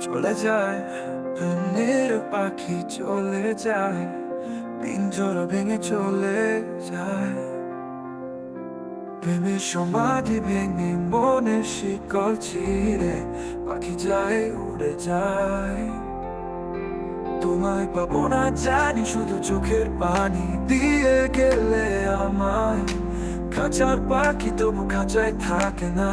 চলে যায়, প্রেমের পাখি চলে যায় পিঞ্জর ভেঙে চলে যায়। প্রেমের সমাধি ভেঙে মনে শিকল ছিঁড়ে, পাখি যায়, উড়ে যায়। তোমায় পাবো না জানি, শুধু চোখের পানি দিয়ে গেলে আমায়। খাঁচার পাখি তবু খাঁচায় থাকে না।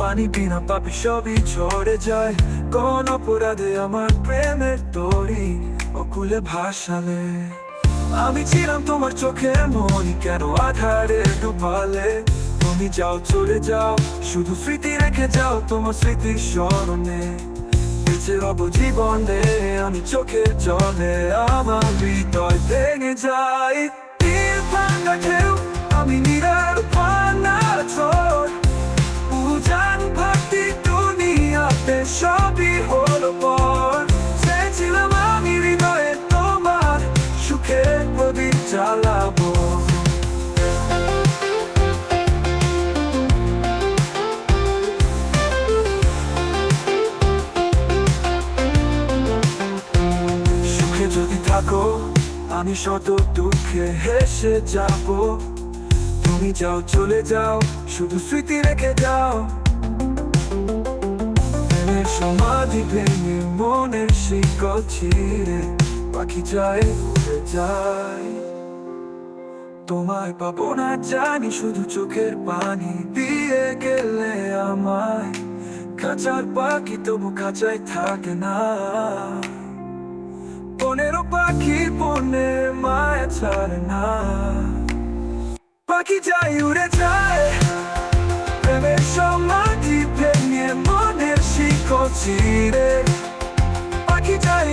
পানি বিনা পাপি সবই ঝরে যায়। কোন অপরাধে আমার প্রেমের তরি অকুলে ভাসালে। আমি ছিলাম তোমার চোখের মনি, কেন আধারে ডুবালে তুমি যাও, চলে যাও, শুধু স্মৃতি রেখে যাও তোমার স্মৃতি স্মরণে। বেঁচে রব জীবনে, আমি চোখে জলে আমার হৃদয় ভেঙে যাই তীর ঢেউ, আমি নিরার সুখে যদি থাকো, আমি শত দুঃখে হেসে যাব। তুমি যাও, চলে যাও, শুধু স্মৃতি রেখে যাও। সমাধি ভেঙে মনের শিকল ছিঁড়ে, পাখি যায় উড়ে যায়। তোমায় পাবো না জানি, শুধু চোখের পানি দিয়ে গেলে আমায়। খাঁচার পাখি তবু খাঁচায় থাকে না। বনেরও পাখি বনের মায়া ছাড়ে না। পাখি যায় উড়ে যায়, প্রেমের সমাধি ভেঙে মনের শিকল ছিঁড়ে। পাখি যায়